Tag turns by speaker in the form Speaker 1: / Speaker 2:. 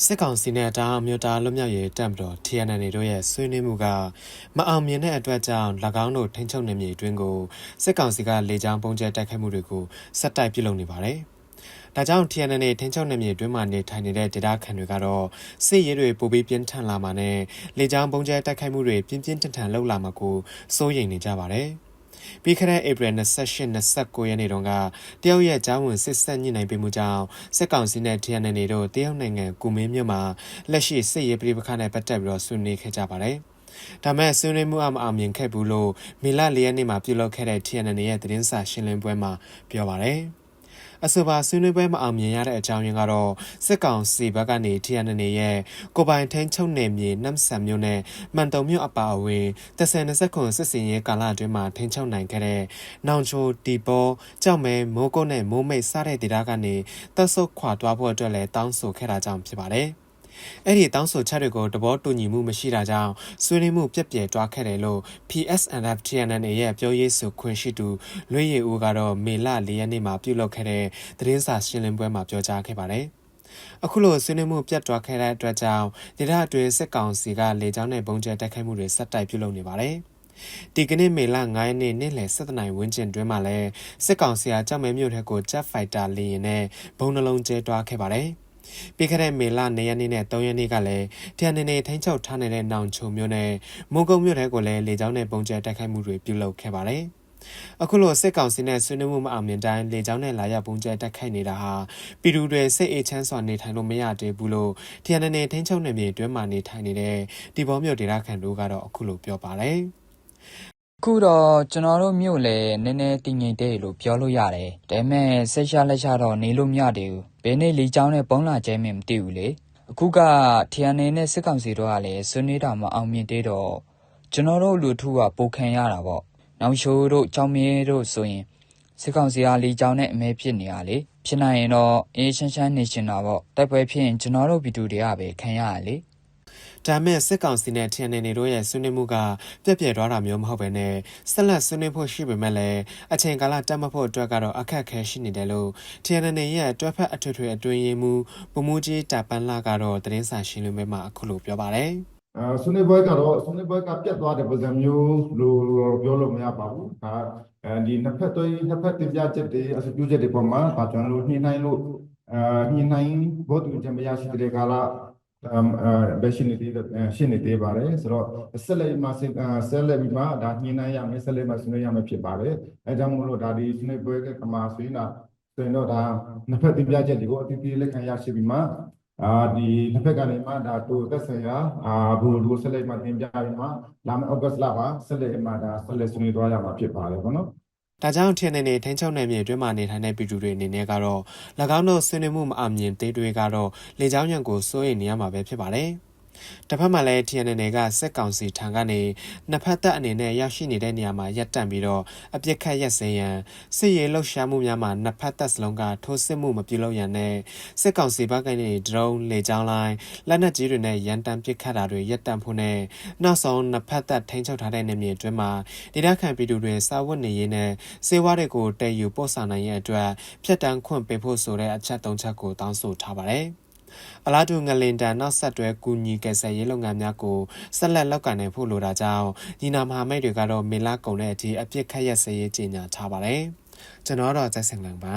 Speaker 1: စစ်ကောင်စီနဲ့တာအမျိုးသားလွတ်မြောက်ရေးတပ်မတော် TNN တို့ရဲ့ဆွေးနွေးမှုကမအောင်မြင်တဲ့အတွက်ကြောင့်၎င်းတို့ထိန်းချုပ်နေမြေအတွင်းကိုစစ်ကောင်စီကလေကြောင်းပုံကျဲတိုက်ခိုက်မှုတွေကိုဆက်တိုက်ပြုလုပ်နေပါတယ်။ဒါကြောင့် TNN နဲ့ထိန်းချုပ်နေမြေအတွင်းမှာနေထိုင်နေတဲ့ဒေသခံတွေကတော့စစ်ရေးတွေပိုပြီးပြင်းထန်လာမှာနဲ့လေကြောင်းပုံကျဲတိုက်ခိုက်မှုတွေပြင်းပြင်းထန်ထန်လှုပ်လာမှာကိုစိုးရိမ်နေကြပါတယ်။ ပြီးခဲ့တဲ့ April 28 29ရက်နေ့တုန်းကတရုတ်ရဲ့ကြားဝင်စစ်ဆက်ညှိနှိုင်းပေးမှုကြောင့်စစ်ကောင်စီနဲ့ TNN တို့တရုတ်နိုင်ငံကူမင်းမြို့မှာလက်ရှိစစ်ရေးပြည်ပခါနဲ့ပတ်သက်ပြီးတော့ဆွေးနွေးခဲ့ကြပါတယ်။ဒါမဲ့ဆွေးနွေးမှုအမအောင်မြင်ခဲ့ဘူးလို့မေလ၄ရက်နေ့မှာပြုလုပ်ခဲ့တဲ့ TNN ရဲ့သတင်းစာရှင်းလင်းပွဲမှာပြောပါတယ်။ အဆိုပါဆွေးနွေးပွဲမအောင်မြင်ရတဲ့အကြောင်းရင်းကတော့စစ်ကောင်စီဘက်ကနေ TNN ရဲ့ကိုပိုင်ထင်းချုပ်နယ်မြေနမ်ဆန်မြို့နယ်မန်တုံမြို့အပါအဝင်တဆယ်20ခုစစ်စင်ရေးကာလအတွင်းမှာထင်းချုပ်နိုင်ခဲ့တဲ့နောင်ချိုတီပေါ်ကြောက်မဲမိုးကုတ်နဲ့မိုးမိတ်စတဲ့ဒေသကနေတပ်ဆုတ်ခွာသွားဖို့အတွက်လည်းတောင်းဆိုခဲ့တာကြောင့်ဖြစ်ပါတယ်။ အဲ့ဒီတောင်းဆိုချက်တွေကိုတဘောတူညီမှုမရှိတာကြောင့်ဆွေးနွေးမှုပြက်ပြယ်တွားခဲ့တယ်လို့ PSNF TNN ရဲ့ပြောရေးဆိုခွင့်ရှိသူလွေးရည်ဦးကတော့မေလ၄ရက်နေ့မှာပြုလုပ်ခဲ့တဲ့သတင်းစာရှင်းလင်းပွဲမှာပြောကြားခဲ့ပါတယ်။အခုလိုဆွေးနွေးမှုပြတ်သွားခဲ့တဲ့အတွက်ကြောင့်ဒေသအတွင်းစစ်ကောင်စီကလေကြောင်းနဲ့ပုံကျဲတိုက်ခိုက်မှုတွေဆက်တိုက်ပြုလုပ်နေပါတယ်။ဒီကနေ့မေလ9ရက်နေ့နေ့လယ်7:00နာရီဝန်းကျင်တွင်မှာလဲစစ်ကောင်စီအားကြောက်မဲမြို့ထက်ကို Jet Fighter လေယာဉ်နဲ့ဘုံနှလုံးကျဲတွားခဲ့ပါတယ်။ ပြီးခဲ့တဲ့မေလ2ရက်နေ့နဲ့3ရက်နေ့ကလည်းတရန်နေနေထိန်းချုပ်ထားနေတဲ့နောင်ချုံမြို့နယ်မုံကုန်းမြို့ထဲကိုလည်းလေကြောင်းနဲ့ပုံကျဲတိုက်ခိုက်မှုတွေပြုလုပ်ခဲ့ပါတယ်။အခုလိုစစ်ကောင်စီနဲ့ဆွေးနွေးမှုမအောင်မြင်တိုင်းလေကြောင်းနဲ့လာရောက်ပုံကျဲတိုက်ခိုက်နေတာဟာပြည်သူတွေစိတ်အေးချမ်းစွာနေထိုင်လို့မရသေးဘူးလို့တရန်နေထိန်းချုပ်နေမြေတွင်းမှာနေထိုင်နေတဲ့ဒီဘောမြို့ဒေသခံတို့ကတော့အခုလိုပြောပါတယ်။
Speaker 2: ခုတော့ကျွန်တော်တို့မြို့လည်းနည်းနည်းတည်ငြိမ်တဲ့လို့ပြောလို့ရတယ်။ဒါပေမဲ့ဆက်ရှာလက်ရှာတော့နေလို့မရသေးဘူး။ဘယ်နေ့လီချောင်းနဲ့ပုံလာကျဲမင်းမသိဘူးလေ။အခုကထရန်နေနဲ့စစ်ကောင်စီတို့ကလည်းဆွနေတော်မအောင်မြင်သေးတော့ကျွန်တော်တို့လူထုကပိုခံရတာပေါ့။နောင်ရှိုးတို့ကြောင်မြဲတို့ဆိုရင်စစ်ကောင်စီကလီချောင်းနဲ့အမဲဖြစ်နေရလေ။ဖြစ်နိုင်ရင်တော့အေးရှမ်းရှမ်းနေရှင်တာပေါ့။တိုက်ပွဲဖြစ်ရင်ကျွန်တော်တို့ပြည်သူတွေကပဲခံရရလေ။
Speaker 1: ဒါမဲ့စစ်ကောင်စီနဲ့ TNN တို့ရဲ့ဆွေးနွေးမှုကပြက်ပြက်သွားတာမျိုးမဟုတ်ဘဲနဲ့ဆက်လက်ဆွေးနွေးဖို့ရှိပေမဲ့လည်းအချိန်ကာလတက်မဖို့အတွက်ကတော့အခက်အခဲရှိနေတယ်လို့ TNN ရဲ့တွဲဖက်အထွေထွေအတွင်းရေးမှူးပမူကြီးတာပန်းလာကတော့သတင်းစာရှင်းလင်းပွဲမှာအခုလိုပြောပါတယ်
Speaker 3: အဲဆွေးနွေးပွဲကတော့ဆွေးနွေးပွဲကပြတ်သွားတဲ့ပုံစံမျိုးလို့ပြောလို့မရပါဘူးဒါအဲဒီနှစ်ဖက်တွေနှစ်ဖက်တင်ပြချက်တွေအစပြုချက်တွေပေါ်မှာဒါကျွန်တော်တို့ညှိနှိုင်းလို့အဲညှိနှိုင်းဘောတူချက်မရရှိတဲ့ကာလအမ် ဘယ်ရှိနေသေးရှိနေသေးပါတယ်ဆိုတော့ဆက်လက်မှာဆက်လက်ပြီးမှဒါညှိနှိုင်းရမယ်ဆက်လက်မှာဆွေးနွေးရမယ်ဖြစ်ပါတယ်အဲကြောင့်မို့လို့ဒါဒီဆွေးနွေးပွဲကမှာဆွေးနွေးတာဆိုရင်တော့ဒါနှစ်ဖက်တင်ပြချက်တွေကိုအတိအကျလက်ခံရရှိပြီးမှအာဒီတစ်ဖက်ကနေမှဒါတူသက်ဆိုင်ရာအာဘူလူဆက်လက်မှတင်ပြပြီးမှလာမယ့်ဩဂတ်လပါဆက်လက်မှဒါဆက်လက်ဆွေးနွေးသွားရမှာဖြစ်ပါတယ်ပေါ့နော်
Speaker 1: ဒါကြောင့်ထင်းနေနေထင်းချုံနယ်မြေအတွင်းမှာနေထိုင်တဲ့ပြည်သူတွေအနေနဲ့ကတော့၎င်းတို့ဆွေးနွေးမှုမအမြင်သေးတွေကတော့လေကြောင်းရန်ကိုစိုးရိမ်နေရမှာပဲဖြစ်ပါတယ်။ တစ်ဖက်မှာလည်း TNN ကစက်ကောင်စီထံကနေနှစ်ဖက်သက်အနေနဲ့ရရှိနေတဲ့နေရာမှာရပ်တန့်ပြီးတော့အပြစ်ခတ်ရက်စဲရန်စစ်ရေးလှုပ်ရှားမှုများမှာနှစ်ဖက်သက်စလုံးကထိုးစစ်မှုမပြုလုပ်ရန်နဲ့စစ်ကောင်စီဘက်ကနေဒရုန်းလေကြောင်းလိုင်းလက်နက်ကြီးတွေနဲ့ရန်တမ်းပစ်ခတ်တာတွေရပ်တန့်ဖို့နဲ့နောက်ဆုံးနှစ်ဖက်သက်ထိန်းချုပ်ထားတဲ့နေမြေအတွင်းမှာဒေသခံပြည်သူတွေစာဝတ်နေရေးနဲ့စေဝါတွေကိုတည်ယူပို့ဆောင်နိုင်ရန်အတွက်ဖြတ်တန်းခွင့်ပေးဖို့ဆိုတဲ့အချက်၃ချက်ကိုတောင်းဆိုထားပါတယ်။ အလားတူငလင်တန်နောက်ဆက်တွဲကူညီကယ်ဆယ်ရေးလုပ်ငန်းများကိုဆက်လက်လုပ်ကိုင်နိုင်ဖို့လိုတာကြောင့်ညီနာမဟာမိတ်တွေကတော့မေလကုန်တဲ့အထိအပြစ်ခတ်ရက်စရေးကြေညာထားပါတယ်ကျွန်တော်တော့ဇက်စင်လန်ပါ